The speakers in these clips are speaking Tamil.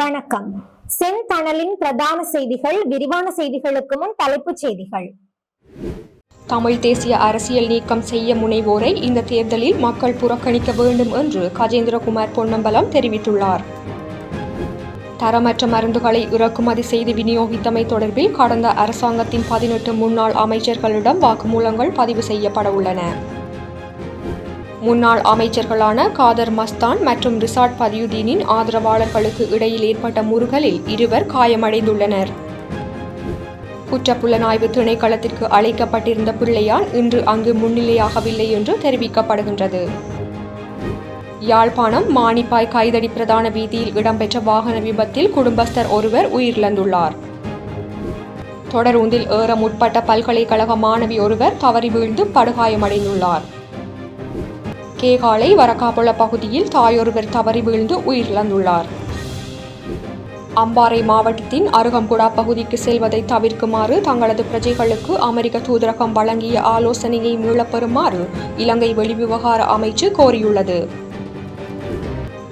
வணக்கம். செந்தணலின் பிரதான செய்திகள் விரிவான செய்திகளுக்கு முன் தலைப்புச் செய்திகள். தமிழ் தேசிய அரசியல் நீக்கம் செய்ய முனைவோரை இந்த தேர்தலில் மக்கள் புறக்கணிக்க வேண்டும் என்று கஜேந்திரகுமார் பொன்னம்பலம் தெரிவித்துள்ளார். தரமற்ற மருந்துகளை இறக்குமதி செய்து விநியோகித்தமை தொடர்பில் கடந்த அரசாங்கத்தின் பதினெட்டு முன்னாள் அமைச்சர்களிடம் வாக்குமூலங்கள் பதிவு செய்யப்பட உள்ளன. முன்னாள் அமைச்சர்களான காதர் மஸ்தான் மற்றும் ரிசாட் பதியுதீனின் ஆதரவாளர்களுக்கு இடையில் ஏற்பட்ட முறுகலில் இருவர் காயமடைந்துள்ளனர். குற்றப்புலனாய்வு திணைக்களத்திற்கு அழைக்கப்பட்டிருந்த பிள்ளையான் இன்று அங்கு முன்னிலையாகவில்லை என்று தெரிவிக்கப்படுகின்றது. யாழ்ப்பாணம் மானிப்பாய் கைதடி பிரதான வீதியில் இடம்பெற்ற வாகன விபத்தில் குடும்பஸ்தர் ஒருவர் உயிரிழந்துள்ளார். தொடரூந்தில் ஏற முற்பட்ட பல்கலைக்கழக மாணவி ஒருவர் தவறி வீழ்ந்து படுகாயமடைந்துள்ளார். கேகாலை வரக்காப்புள பகுதியில் தாயொருவர் தவறி வீழ்ந்து உயிரிழந்துள்ளார். அம்பாறை மாவட்டத்தின் அருகம்புடா பகுதிக்கு செல்வதை தவிர்க்குமாறு தங்களது பிரஜைகளுக்கு அமெரிக்க தூதரகம் வழங்கிய ஆலோசனையை மீளப்பெறுமாறு இலங்கை வெளிவிவகார அமைச்சு கோரியுள்ளது.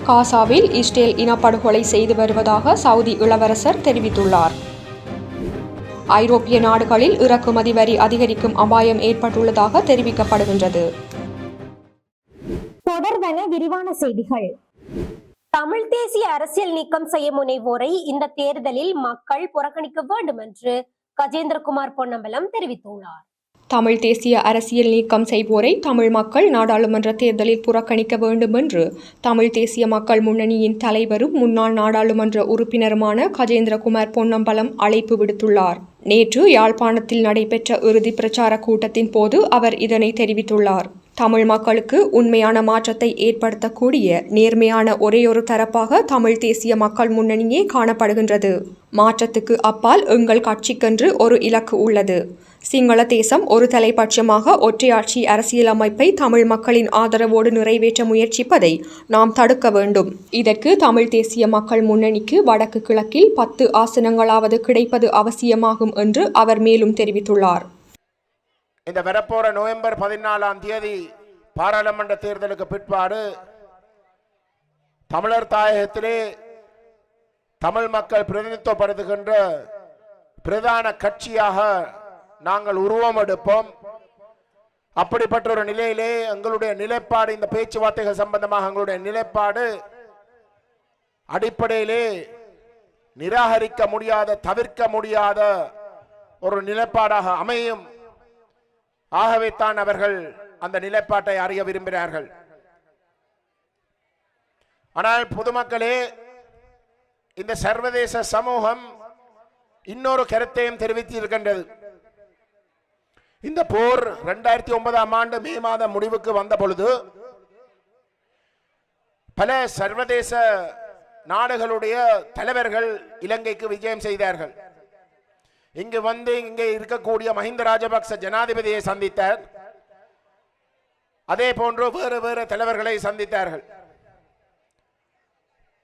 காசாவில் இஸ்ரேல் இனப்படுகொலை செய்து வருவதாக சவுதி இளவரசர் தெரிவித்துள்ளார். ஐரோப்பிய நாடுகளில் இறக்குமதி வரி அதிகரிக்கும் அபாயம் ஏற்பட்டுள்ளதாக தெரிவிக்கப்படுகின்றது. தொடர்வன விரிவான செய்திகள். தமிழ் தேசிய அரசியல் நீக்கம் செய்ய முனைவோரை இந்த தேர்தலில் மக்கள் புறக்கணிக்க வேண்டும் என்று கஜேந்திரகுமார் பொன்னம்பலம் தெரிவித்துள்ளார். தமிழ் தேசிய அரசியல் நீக்கம் செய்வோரை தமிழ் மக்கள் நாடாளுமன்ற தேர்தலில் புறக்கணிக்க வேண்டும் என்று தமிழ் தேசிய மக்கள் முன்னணியின் தலைவரும் முன்னாள் நாடாளுமன்ற உறுப்பினருமான கஜேந்திரகுமார் பொன்னம்பலம் அழைப்பு விடுத்துள்ளார். நேற்று யாழ்ப்பாணத்தில் நடைபெற்ற இறுதி பிரச்சார கூட்டத்தின் போது அவர் இதனை தெரிவித்துள்ளார். தமிழ் மக்களுக்கு உண்மையான மாற்றத்தை ஏற்படுத்தக்கூடிய நேர்மையான ஒரேயொரு தரப்பாக தமிழ் தேசிய மக்கள் முன்னணியே காணப்படுகின்றது. மாற்றத்துக்கு அப்பால் எங்கள் கட்சிக்கென்று ஒரு இலக்கு உள்ளது. சிங்கள தேசம் ஒரு தலைபட்சமாக ஒற்றையாட்சி அரசியலமைப்பை தமிழ் மக்களின் ஆதரவோடு நிறைவேற்ற முயற்சிப்பதை நாம் தடுக்க வேண்டும். இதற்கு தமிழ் தேசிய மக்கள் முன்னணிக்கு வடக்கு கிழக்கில் பத்து ஆசனங்களாவது கிடைப்பது அவசியமாகும் என்று அவர் மேலும் தெரிவித்துள்ளார். இந்த வரப்போற நவம்பர் பதினாலாம் தேதி பாராளுமன்ற தேர்தலுக்கு பிற்பாடு தமிழர் தாயகத்திலே தமிழ் மக்கள் பிரதிநிதித்துவப்படுத்துகின்ற பிரதான கட்சியாக நாங்கள் உருவம் எடுப்போம். அப்படிப்பட்ட ஒரு நிலையிலே எங்களுடைய நிலைப்பாடு இந்த பேச்சுவார்த்தைகள் சம்பந்தமாக எங்களுடைய நிலைப்பாடு அடிப்படையிலே நிராகரிக்க முடியாத தவிர்க்க முடியாத ஒரு நிலைப்பாடாக அமையும். ஆகவே தான் அவர்கள் அந்த நிலைப்பாட்டை அறிய விரும்பினார்கள். ஆனால் பொதுமக்களே இந்த சர்வதேச சமூகம் இன்னொரு கருத்தையும் தெரிவித்திருக்கின்றது. இந்த போர் இரண்டாயிரத்தி ஒன்பதாம் ஆண்டு மே மாதம் முடிவுக்கு வந்த பொழுது பல சர்வதேச நாடுகளுடைய தலைவர்கள் இலங்கைக்கு விஜயம் செய்தார்கள். இங்கு வந்து இங்கே இருக்கக்கூடிய மஹிந்த ராஜபக்ச ஜனாதிபதியை சந்தித்தார். அதே போன்று வேறு வேறு தலைவர்களை சந்தித்தார்கள்.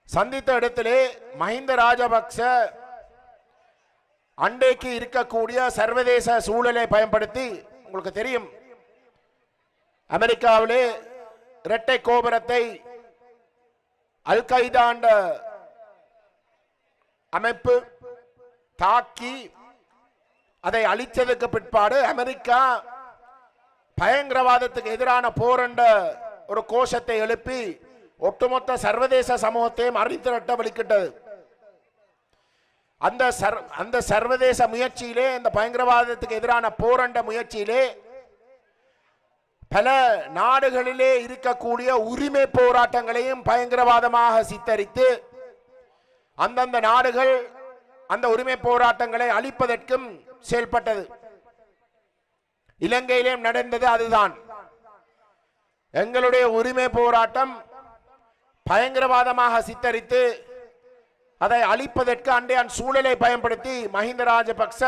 சந்தித்த இடத்திலே மஹிந்த ராஜபக்ச அண்டைக்கு இருக்கக்கூடிய சர்வதேச சூழலை பயன்படுத்தி உங்களுக்கு தெரியும் அமெரிக்காவிலே இரட்டை கோபுரத்தை அல் கைதாண்ட அமைப்பு தாக்கி அதை அழித்ததுக்கு பிற்பாடு அமெரிக்கா பயங்கரவாதத்துக்கு எதிரான போர் என்ற ஒரு கோஷத்தை எழுப்பி ஒட்டுமொத்த சர்வதேச சமூகத்தையும் அறிந்திரட்ட வெளிக்கிட்டது அந்த சர் அந்த சர்வதேச முயற்சியிலே இந்த பயங்கரவாதத்துக்கு எதிரான போரண்ட முயற்சியிலே பல நாடுகளிலே இருக்கக்கூடிய உரிமை போராட்டங்களையும் பயங்கரவாதமாக சித்தரித்து அந்தந்த நாடுகள் அந்த உரிமை போராட்டங்களை அழிப்பதற்கும் செயல்பட்டது. இலங்கையிலும் நடந்தது அதுதான். எங்களுடைய உரிமை போராட்டம் பயங்கரவாதமாக சித்தரித்து அதை அழிப்பதற்கு அண்டையான் சூழலை பயன்படுத்தி மஹிந்த ராஜபக்ச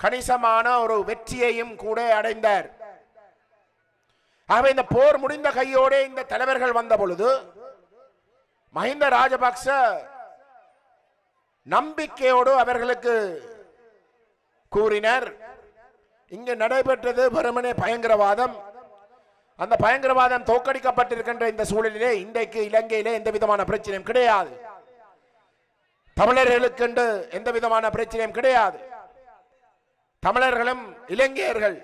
கணிசமான ஒரு வெற்றியையும் கூட அடைந்தார். ஆகவே இந்த போர் முடிந்த கையோடே இந்த தலைவர்கள் வந்த பொழுது மஹிந்த ராஜபக்ச நம்பிக்கையோடு அவர்களுக்கு கூறினர். இங்கு நடைபெற்றது வெறுமனே பயங்கரவாதம். அந்த பயங்கரவாதம் தோற்கடிக்கப்பட்டிருக்கின்ற இந்த சூழலிலே இன்றைக்கு இலங்கையிலே எந்த விதமான பிரச்சனையும் கிடையாது. தமிழர்களுக்கென்று எந்த விதமான பிரச்சனையும் கிடையாது. தமிழர்களும் இலங்கையர்கள்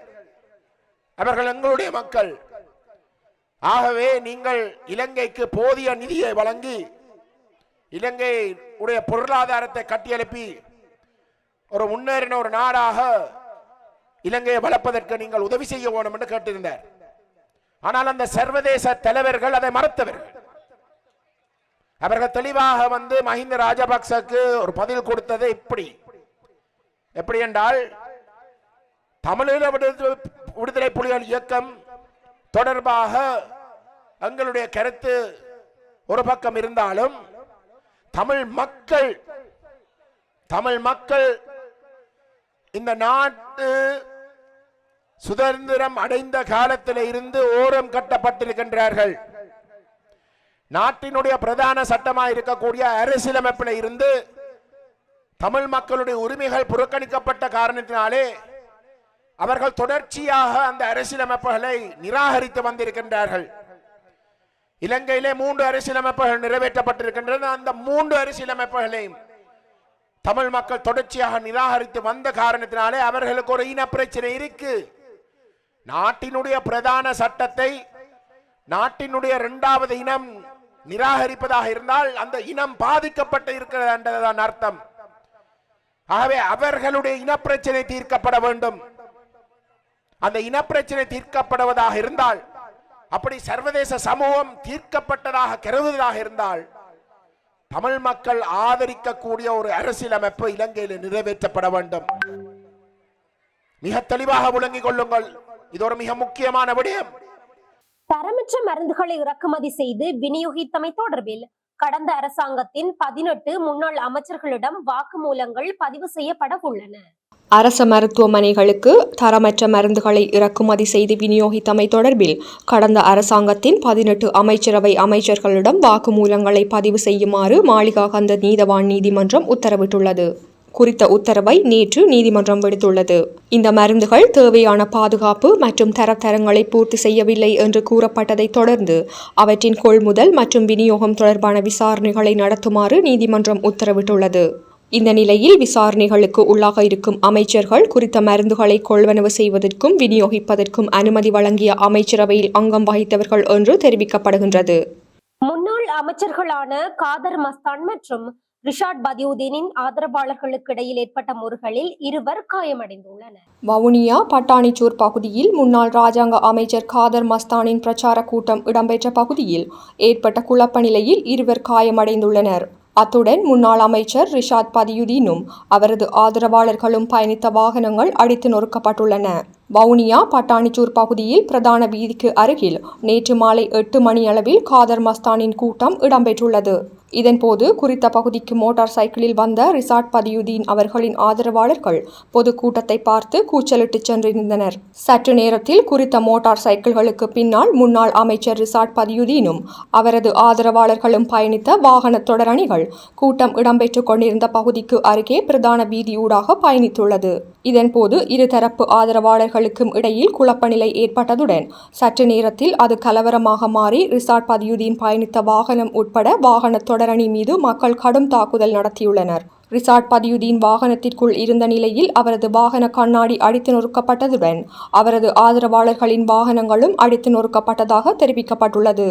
அவர்கள் எங்களுடைய மக்கள். ஆகவே நீங்கள் இலங்கைக்கு போதிய நிதியை வழங்கி இலங்கை உடைய பொருளாதாரத்தை கட்டியெழுப்பி ஒரு முன்னேறின ஒரு நாடாக இலங்கையை வளர்ப்பதற்கு நீங்கள் உதவி செய்ய வேணும் என்று கேட்டிருந்தார். ஆனால் அந்த சர்வதேச தலைவர்கள் அதை மறுத்தவர்கள். அவர்கள் தெளிவாக வந்து மஹிந்த ராஜபக்சக்கு ஒரு பதில் கொடுத்தது இப்படி. எப்படி என்றால் தமிழீழ விடுதலை விடுதலை புலிகள் இயக்கம் தொடர்பாக எங்களுடைய கருத்து ஒரு பக்கம் இருந்தாலும் தமிழ் மக்கள் தமிழ் மக்கள் இந்த நாட்டு சுதந்திரம் அடைந்த காலத்தில் இருந்து ஓரம் கட்டப்பட்டிருக்கின்றார்கள். நாட்டினுடைய பிரதான சட்டமாக இருக்கக்கூடிய அரசியலமைப்பில் இருந்து தமிழ் மக்களுடைய உரிமைகள் புறக்கணிக்கப்பட்ட காரணத்தினாலே அவர்கள் தொடர்ச்சியாக அந்த அரசியலமைப்புகளை நிராகரித்து வந்திருக்கின்றார்கள். இலங்கையிலே மூன்று அரசியலமைப்புகள் நிறைவேற்றப்பட்டிருக்கின்றன. அந்த மூன்று அரசியலமைப்புகளையும் தமிழ் மக்கள் தொடர்ச்சியாக நிராகரித்து வந்த காரணத்தினாலே அவர்களுக்கு ஒரு இன பிரச்சனை இருக்கு. நாட்டினுடைய பிரதான சட்டத்தை நாட்டினுடைய இரண்டாவது இனம் நிராகரிப்பதாக இருந்தால் அந்த இனம் பாதிக்கப்பட்டு இருக்கிறது என்றதான் அர்த்தம். ஆகவே அவர்களுடைய இனப்பிரச்சனை தீர்க்கப்பட வேண்டும். அந்த இனப்பிரச்சனை தீர்க்கப்படுவதாக இருந்தால் அப்படி சர்வதேச சமூகம் தீர்க்கப்பட்டதாக கருதுவதாக இருந்தால் தமிழ் மக்கள் ஆதரிக்கக்கூடிய ஒரு அரசியலமைப்பு இலங்கையில் நிறைவேற்றப்பட வேண்டும். மிக தெளிவாக விளங்கிக் கொள்ளுங்கள். இது ஒரு மிக முக்கியமான விடயம். தரமற்ற மருந்துகளை இறக்குமதி செய்து விநியோகித்தமை தொடர்பில் கடந்த அரசாங்கத்தின் பதினெட்டு முன்னாள் அமைச்சர்களிடம் வாக்குமூலங்கள் பதிவு செய்யப்பட உள்ளன. அரச மருத்துவமனைகளுக்கு தரமற்ற மருந்துகளை இறக்குமதி செய்து விநியோகித்தமை தொடர்பில் கடந்த அரசாங்கத்தின் பதினெட்டு அமைச்சரவை அமைச்சர்களிடம் வாக்குமூலங்களை பதிவு செய்யுமாறு மாளிகாகந்த நீதவான் நீதிமன்றம் உத்தரவிட்டுள்ளது. குறித்த உத்தரவை நேற்று நீதிமன்றம் விடுத்துள்ளது. இந்த மருந்துகள் தேவையான பாதுகாப்பு மற்றும் தரத்தரங்களை பூர்த்தி செய்யவில்லை என்று கூறப்பட்டதைத் தொடர்ந்து அவற்றின் கொள்முதல் மற்றும் விநியோகம் தொடர்பான விசாரணைகளை நடத்துமாறு நீதிமன்றம் உத்தரவிட்டுள்ளது. இந்த நிலையில் விசாரணைகளுக்கு உள்ளாக இருக்கும் அமைச்சர்கள் குறித்த மருந்துகளை கொள்வனவு செய்வதற்கும் விநியோகிப்பதற்கும் அனுமதி வழங்கிய அமைச்சரவையில் அங்கம் வகித்தவர்கள் என்று தெரிவிக்கப்படுகின்றது. முன்னாள் அமைச்சர்களான காதர் மஸ்தான் மற்றும் ரிஷாட் பதியுதீனின் ஆதரவாளர்களுக்கு இடையில் ஏற்பட்ட முறுகளில் இருவர் காயமடைந்துள்ளனர். வவுனியா பட்டாணிச்சூர் பகுதியில் முன்னாள் ராஜாங்க அமைச்சர் காதர் மஸ்தானின் பிரச்சார கூட்டம் இடம்பெற்ற பகுதியில் ஏற்பட்ட குழப்ப நிலையில் இருவர் காயமடைந்துள்ளனர். அத்துடன் முன்னாள் அமைச்சர் ரிஷாத் பதியுதீனும் அவரது ஆதரவாளர்களும் பயணித்த வாகனங்கள் அடித்து நொறுக்கப்பட்டுள்ளன. வவுனியா பட்டாணிச்சூர் பகுதியில் பிரதான வீதிக்கு அருகில் நேற்று மாலை எட்டு மணியளவில் காதர் மஸ்தானின் கூட்டம் இடம்பெற்றுள்ளது. இதன்போது குறித்த பகுதிக்கு மோட்டார் சைக்கிளில் வந்த ரிசார்ட் பதியுதீன் அவர்களின் ஆதரவாளர்கள் பொதுக்கூட்டத்தை பார்த்து கூச்சலிட்டு சென்றிருந்தனர். சற்று நேரத்தில் குறித்த மோட்டார் சைக்கிள்களுக்கு பின்னால் முன்னாள் அமைச்சர் ரிசார்ட் பதியுதீனும் அவரது ஆதரவாளர்களும் பயணித்த வாகன தொடரணிகள் கூட்டம் இடம்பெற்றுக் கொண்டிருந்த பகுதிக்கு அருகே பிரதான வீதியூடாக பயணித்துள்ளது. இதன்போது இருதரப்பு ஆதரவாளர்களுக்கும் இடையில் குழப்பநிலை ஏற்பட்டதுடன் சற்று நேரத்தில் அது கலவரமாக மாறி ரிசார்ட் பதியுதீன் பயணித்த வாகனம் உட்பட வாகன தொடரணி மீது மக்கள் கடும் தாக்குதல் நடத்தியுள்ளனர். ரிசார்ட் பதியுதீன் வாகனத்திற்குள் இருந்த நிலையில் அவரது வாகன கண்ணாடி அடித்து நொறுக்கப்பட்டதுடன் அவரது ஆதரவாளர்களின் வாகனங்களும் அடித்து நொறுக்கப்பட்டதாக தெரிவிக்கப்பட்டுள்ளது.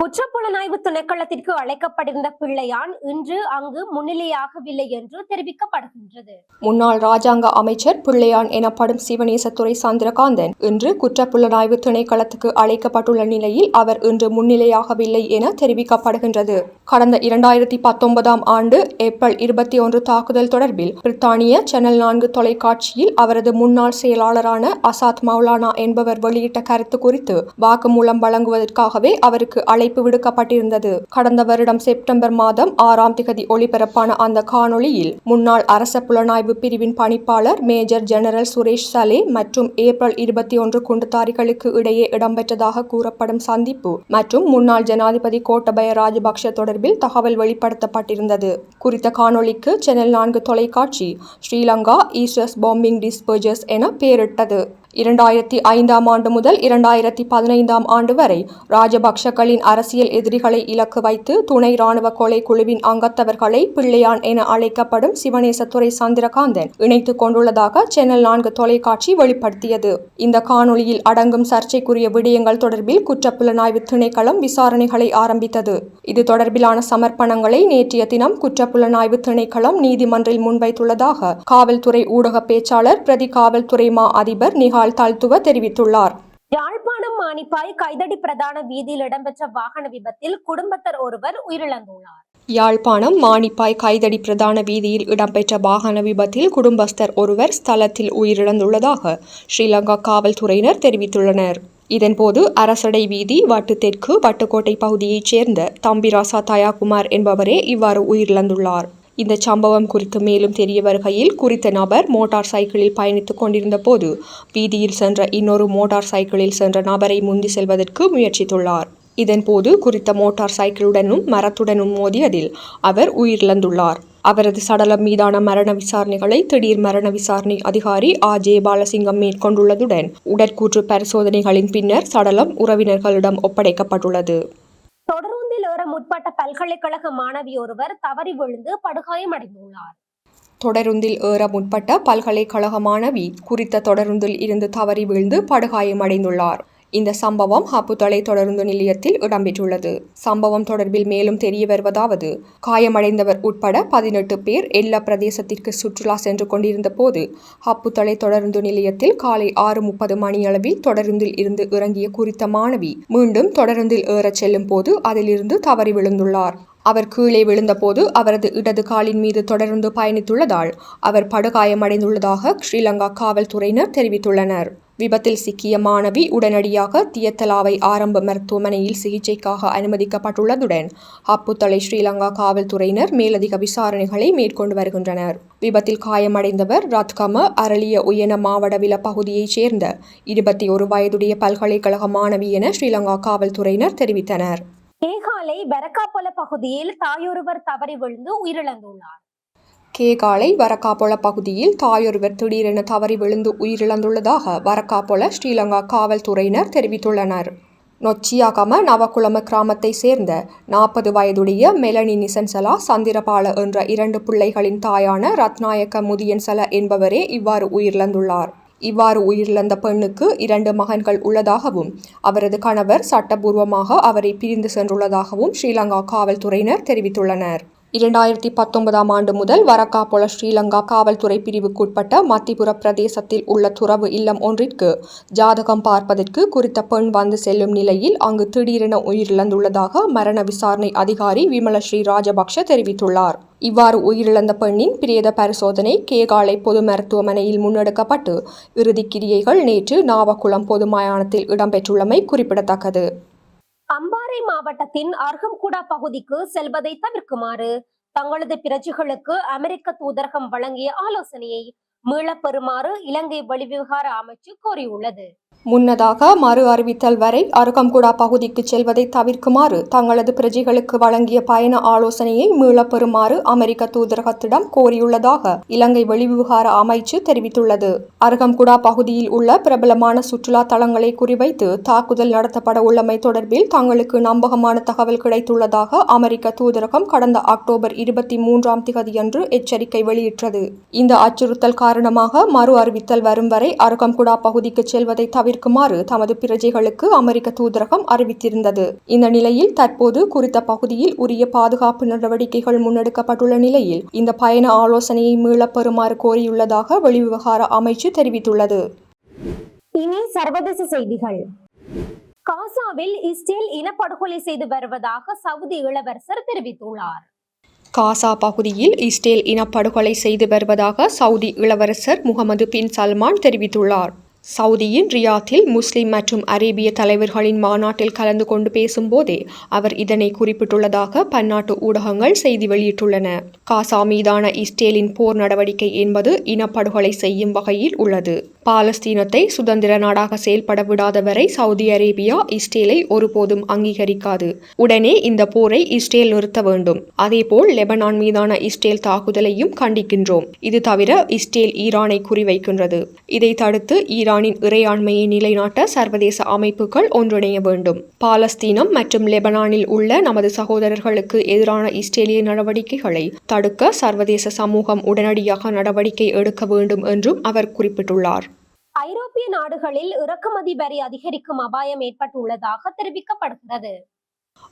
குற்றப்புலனாய்வு திணைக்களத்திற்கு அழைக்கப்பட்டிருந்த பிள்ளையான் இன்று அங்கு முன்னிலையாகவில்லை என்று தெரிவிக்கப்படுகின்றது. முன்னாள் ராஜாங்க அமைச்சர் பிள்ளையான் எனப்படும் சிவநேசத்துறை சந்திரகாந்தன் இன்று குற்றப்புலனாய்வு திணைக்களத்துக்கு அழைக்கப்பட்டுள்ள நிலையில் அவர் இன்று முன்னிலையாகவில்லை என தெரிவிக்கப்படுகின்றது. கடந்த இரண்டாயிரத்தி பத்தொன்பதாம் ஆண்டு ஏப்ரல் இருபத்தி ஒன்று தாக்குதல் தொடர்பில் பிரித்தானிய சேனல் நான்கு தொலைக்காட்சியில் அவரது முன்னாள் செயலாளரான அசாத் மௌலானா என்பவர் வெளியிட்ட கருத்து குறித்து வாக்குமூலம் வழங்குவதற்காகவே அவருக்கு அழைப்பு விடுக்கப்பட்டிருந்தது. கடந்த வருடம் செப்டம்பர் மாதம் ஆறாம் திகதி ஒளிபரப்பான அந்த காணொளியில் முன்னாள் அரச புலனாய்வு பிரிவின் பணிப்பாளர் மேஜர் ஜெனரல் சுரேஷ் சலே மற்றும் ஏப்ரல் இருபத்தி ஒன்று குண்டுதாரிகளுக்கு இடையே இடம்பெற்றதாக கூறப்படும் சந்திப்பு மற்றும் முன்னாள் ஜனாதிபதி கோட்டபய ராஜபக்ஷ தொடர்பில் தகவல் வெளிப்படுத்தப்பட்டிருந்தது. குறித்த காணொளிக்கு சேனல் நான்கு தொலைக்காட்சி ஸ்ரீலங்கா ஈஸ்டர்ஸ் பாம்பிங் டிஸ்பர்ஜர்ஸ் என பெயரிட்டது. இரண்டாயிரத்தி ஐந்தாம் ஆண்டு முதல் இரண்டாயிரத்தி பதினைந்தாம் ஆண்டு வரை ராஜபக்ஷக்களின் அரசியல் எதிரிகளை இலக்கு வைத்து துணை ராணுவ கொலை குழுவின் அங்கத்தவர்களை பிள்ளையான் என அழைக்கப்படும் சிவனேசத்துறை சந்திரகாந்தன் இணைத்துக் கொண்டுள்ளதாக சேனல் நான்கு தொலைக்காட்சி வெளிப்படுத்தியது. இந்த காணொளியில் அடங்கும் சர்ச்சைக்குரிய விடயங்கள் தொடர்பில் குற்றப்புலனாய்வு திணைக்களம் விசாரணைகளை ஆரம்பித்தது. இது தொடர்பிலான சமர்ப்பணங்களை நேற்றைய தினம் குற்றப்புலனாய்வு திணைக்களம் நீதிமன்றில் முன்வைத்துள்ளதாக காவல்துறை ஊடக பேச்சாளர் பிரதி காவல்துறை மா அதிபர் நிகால் தால்துவ தெரிவித்துள்ளார். யாழ்ப்பாணம் மானிப்பாய் கைதடி பிரதான வீதியில் இடம்பெற்ற வாகன விபத்தில் குடும்பத்தர் ஒருவர் உயிரிழந்துள்ளார். யாழ்ப்பாணம் மானிப்பாய் கைதடி பிரதான வீதியில் இடம்பெற்ற வாகன விபத்தில் குடும்பஸ்தர் ஒருவர் ஸ்தலத்தில் உயிரிழந்துள்ளதாக ஸ்ரீலங்கா காவல்துறையினர் தெரிவித்துள்ளனர். இதன்போது அரசடை வீதி வட்டு தெற்கு வட்டுக்கோட்டை பகுதியைச் சேர்ந்த தம்பிராசா தயாகுமார் என்பவரே இவ்வாறு உயிரிழந்துள்ளார். இந்த சம்பவம் குறித்து மேலும் தெரிய வருகையில் குறித்த நபர் மோட்டார் சைக்கிளில் பயணித்துக் கொண்டிருந்த போது வீதியில் சென்ற இன்னொரு மோட்டார் சைக்கிளில் சென்ற நபரை முந்தி செல்வதற்கு முயற்சித்துள்ளார். இதன்போது குறித்த மோட்டார் சைக்கிளுடனும் மரத்துடனும் மோதியதில் அவர் உயிரிழந்துள்ளார். அவரது சடலம் மீதான மரண விசாரணைகளை திடீர் மரண விசாரணை அதிகாரி அஜே ஜே. பாலசிங்கம் மேற்கொண்டுள்ளதுடன் உடற்கூற்று பரிசோதனைகளின் பின்னர் சடலம் உறவினர்களிடம் ஒப்படைக்கப்பட்டுள்ளது. தொடருந்தில் முற்பட்ட பல்கலைக்கழக மாணவி ஒருவர் தவறி விழுந்து படுகாயமடைந்துள்ளார் தொடருந்தில் ஏற முற்பட்ட பல்கலைக்கழக மாணவி குறித்த தொடருந்தில் இருந்து தவறி விழுந்து படுகாயமடைந்துள்ளார் இந்த சம்பவம் ஹப்புத்தலை தொடருந்து நிலையத்தில் இடம்பெற்றுள்ளது. சம்பவம் தொடர்பில் மேலும் தெரிய வருவதாவது காயமடைந்தவர் உட்பட பதினெட்டு பேர் எல்லா பிரதேசத்திற்கு சுற்றுலா சென்று கொண்டிருந்த போது ஹப்புத்தலை தொடருந்து நிலையத்தில் காலை ஆறு முப்பது மணியளவில் தொடருந்தில் இருந்து இறங்கிய குறித்த மாணவி மீண்டும் தொடருந்தில் ஏறச் செல்லும் போது அதிலிருந்து தவறி விழுந்துள்ளார். அவர் கீழே விழுந்தபோது அவரது இடது காலின் மீது தொடர்ந்து பயணித்துள்ளதால் அவர் படுகாயமடைந்துள்ளதாக ஸ்ரீலங்கா காவல்துறையினர் தெரிவித்துள்ளனர். விபத்தில் சிக்கிய மாணவி உடனடியாக தியத்தலாவை ஆரம்ப மருத்துவமனையில் சிகிச்சைக்காக அனுமதிக்கப்பட்டுள்ளதுடன் அப்புத்தலை ஸ்ரீலங்கா காவல்துறையினர் மேலதிக விசாரணைகளை மேற்கொண்டு வருகின்றனர். விபத்தில் காயமடைந்தவர் ரத்கம அரளிய உயன மாவடவில பகுதியைச் சேர்ந்த இருபத்தி ஒரு வயதுடைய பல்கலைக்கழக மாணவி என ஸ்ரீலங்கா காவல்துறையினர் தெரிவித்தனர். கேகாலை பெரக்காப்பொல பகுதியில் தாயொருவர் தவறி விழுந்து உயிரிழந்துள்ளார். கேகாலை வரக்காப்பொல பகுதியில் தாயொருவர் திடீரென தவறி விழுந்து உயிரிழந்துள்ளதாக வரக்காப்பொல ஸ்ரீலங்கா காவல்துறையினர் தெரிவித்துள்ளனர். நொச்சியாகம நவக்குளம கிராமத்தை சேர்ந்த நாற்பது வயதுடைய மெலனி நிசன்சலா சந்திரபால என்ற இரண்டு பிள்ளைகளின் தாயான ரத்நாயக்க முதியன்சல என்பவரே இவ்வாறு உயிரிழந்துள்ளார். இவ்வாறு உயிரிழந்த பெண்ணுக்கு இரண்டு மகன்கள் உள்ளதாகவும் அவரது கணவர் சட்டபூர்வமாக அவரை பிரிந்து சென்றுள்ளதாகவும் ஸ்ரீலங்கா காவல்துறையினர் தெரிவித்துள்ளனர். இரண்டாயிரத்தி பத்தொன்பதாம் ஆண்டு முதல் வரக்காபொல ஸ்ரீலங்கா காவல்துறை பிரிவுக்குட்பட்ட மத்திபுர பிரதேசத்தில் உள்ள துறவு இல்லம் ஒன்றிற்கு ஜாதகம் பார்ப்பதற்கு குறித்த பெண் வந்து செல்லும் நிலையில் அங்கு திடீரென உயிரிழந்துள்ளதாக மரண விசாரணை அதிகாரி விமலஸ்ரீ ராஜபக்ஷ தெரிவித்துள்ளார். இவ்வாறு உயிரிழந்த பெண்ணின் பிரேத பரிசோதனை கேகாலை பொது மருத்துவமனையில் முன்னெடுக்கப்பட்டு இறுதிக் கிரியைகள் நேற்று நாவக்குளம் பொது மயானத்தில் இடம்பெற்றுள்ளமை குறிப்பிடத்தக்கது. அம்பாறை மாவட்டத்தின் அர்ஹம்குடா பகுதிக்கு செல்வதை தவிர்க்குமாறு தங்களது பிரஜைகளுக்கு அமெரிக்க தூதரகம் வழங்கிய ஆலோசனையை மீளப் பெறுமாறு இலங்கை வெளிவிவகார அமைச்சு கோரியுள்ளது. முன்னதாக மறு அறிவித்தல் வரை அருகம்குடா பகுதிக்கு செல்வதை தவிர்க்குமாறு தங்களது பிரஜைகளுக்கு வழங்கிய பயண ஆலோசனையை மீளப்பெறுமாறு அமெரிக்க தூதரகத்திடம் கோரியுள்ளதாக இலங்கை வெளிவிவகார அமைச்சு தெரிவித்துள்ளது. அருகம்குடா பகுதியில் உள்ள பிரபலமான சுற்றுலா தலங்களை குறிவைத்து தாக்குதல் நடத்தப்பட உள்ளமை தொடர்பில் தங்களுக்கு நம்பகமான தகவல் கிடைத்துள்ளதாக அமெரிக்க தூதரகம் கடந்த அக்டோபர் இருபத்தி மூன்றாம் திகதியன்று எச்சரிக்கை வெளியிட்டது. இந்த அச்சுறுத்தல் காரணமாக மறு அறிவித்தல் வரும் வரை அருகம்குடா பகுதிக்கு செல்வதை தவிர்க்குமாறு தமது பிரஜைகளுக்கு அமெரிக்க தூதரகம் அறிவித்திருந்தது. இந்த நிலையில் தற்போது குறித்த பகுதியில் உரிய பாதுகாப்பு நடவடிக்கைகள் முன்னெடுக்கப்பட்டுள்ள நிலையில் இந்த பயண ஆலோசனையை மீளப் பெறுமாறு கோரியுள்ளதாக வெளிவிவகார அமைச்சு தெரிவித்துள்ளது. இனி சர்வதேச செய்திகள். காசாவில் இஸ்ரேல் இனப்படுகொலை செய்து வருவதாக சவுதி இளவரசர் தெரிவித்துள்ளார். காசா பகுதியில் இஸ்ரேல் இனப்படுகொலை செய்து வருவதாக சவுதி இளவரசர் முகமது பின் சல்மான் தெரிவித்துள்ளார். சவுதியின் ரியாத்தில் முஸ்லிம் மற்றும் அரேபிய தலைவர்களின் மாநாட்டில் கலந்து கொண்டு பேசும்போதே அவர் இதனை குறிப்பிட்டுள்ளதாக பன்னாட்டு ஊடகங்கள் செய்தி வெளியிட்டுள்ளன. காசா மீதான இஸ்ரேலின் போர் நடவடிக்கை என்பது இனப்படுகொலை செய்யும் வகையில் உள்ளது. பாலஸ்தீனத்தை சுதந்திர நாடாக செயல்பட விடாத வரை சவுதி அரேபியா இஸ்ரேலை ஒருபோதும் அங்கீகரிக்காது. உடனே இந்த போரை இஸ்ரேல் நிறுத்த வேண்டும். அதேபோல் லெபனான் மீதான இஸ்ரேல் தாக்குதலையும் கண்டிக்கின்றோம். இது தவிர இஸ்ரேல் ஈரானை குறிவைக்கின்றது. இதை தடுத்து ஈரானின் இறையாண்மையை நிலைநாட்ட சர்வதேச அமைப்புகள் ஒன்றிணைய வேண்டும். பாலஸ்தீனம் மற்றும் லெபனானில் உள்ள நமது சகோதரர்களுக்கு எதிரான இஸ்ரேலிய நடவடிக்கைகளை தடுக்க சர்வதேச சமூகம் உடனடியாக நடவடிக்கை எடுக்க வேண்டும் என்றும் அவர் குறிப்பிட்டுள்ளார். ஐரோப்பிய நாடுகளில் இறக்குமதி வரி அதிகரிக்கும் அபாயம் ஏற்பட்டுள்ளதாக தெரிவிக்கப்படுகிறது.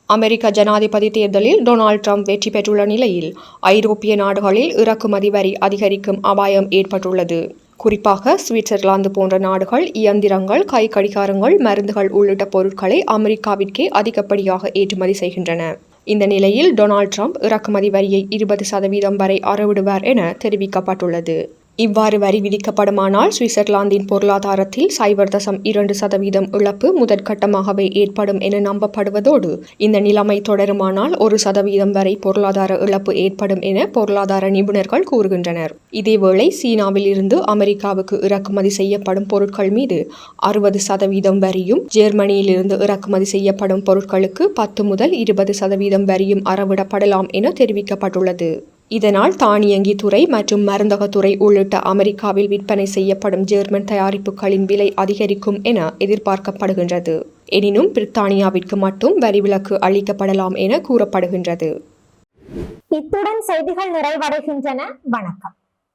அமெரிக்க ஜனாதிபதி தேர்தலில் டொனால்ட் ட்ரம்ப் வெற்றி பெற்றுள்ள நிலையில் ஐரோப்பிய நாடுகளில் இறக்குமதி வரி அதிகரிக்கும் அபாயம் ஏற்பட்டுள்ளது. குறிப்பாக சுவிட்சர்லாந்து போன்ற நாடுகள் இயந்திரங்கள் கை கடிகாரங்கள் மருந்துகள் உள்ளிட்ட பொருட்களை அமெரிக்காவிற்கே அதிகப்படியாக ஏற்றுமதி செய்கின்றன. இந்த நிலையில் டொனால்ட் ட்ரம்ப் இறக்குமதி வரியை இருபது சதவீதம் வரை அறவிடுவார் என தெரிவிக்கப்பட்டுள்ளது. இவ்வாறு வரி விதிக்கப்படுமானால் சுவிட்சர்லாந்தின் பொருளாதாரத்தில் சைபர் தசம் இரண்டு சதவீதம் இழப்பு முதற்கட்டமாகவே ஏற்படும் என நம்பப்படுவதோடு இந்த நிலைமை தொடருமானால் ஒரு சதவீதம் வரை பொருளாதார இழப்பு ஏற்படும் என பொருளாதார நிபுணர்கள் கூறுகின்றனர். இதேவேளை சீனாவில் இருந்து அமெரிக்காவுக்கு இறக்குமதி செய்யப்படும் பொருட்கள் மீது அறுபது சதவீதம் வரியும் ஜெர்மனியிலிருந்து இறக்குமதி செய்யப்படும் பொருட்களுக்கு பத்து முதல் இருபது சதவீதம் வரியும் அறவிடப்படலாம் என தெரிவிக்கப்பட்டுள்ளது. இதனால் தானியங்கி துறை மற்றும் மருந்தகத்துறை உள்ளிட்ட அமெரிக்காவில் விற்பனை செய்யப்படும் ஜெர்மன் தயாரிப்புகளின் விலை அதிகரிக்கும் என எதிர்பார்க்கப்படுகின்றது. எனினும் பிரித்தானியாவிற்கு மட்டும் வரி விலக்கு அளிக்கப்படலாம் என கூறப்படுகின்றது. இத்துடன் செய்திகள் நிறைவடைகின்றன. வணக்கம்.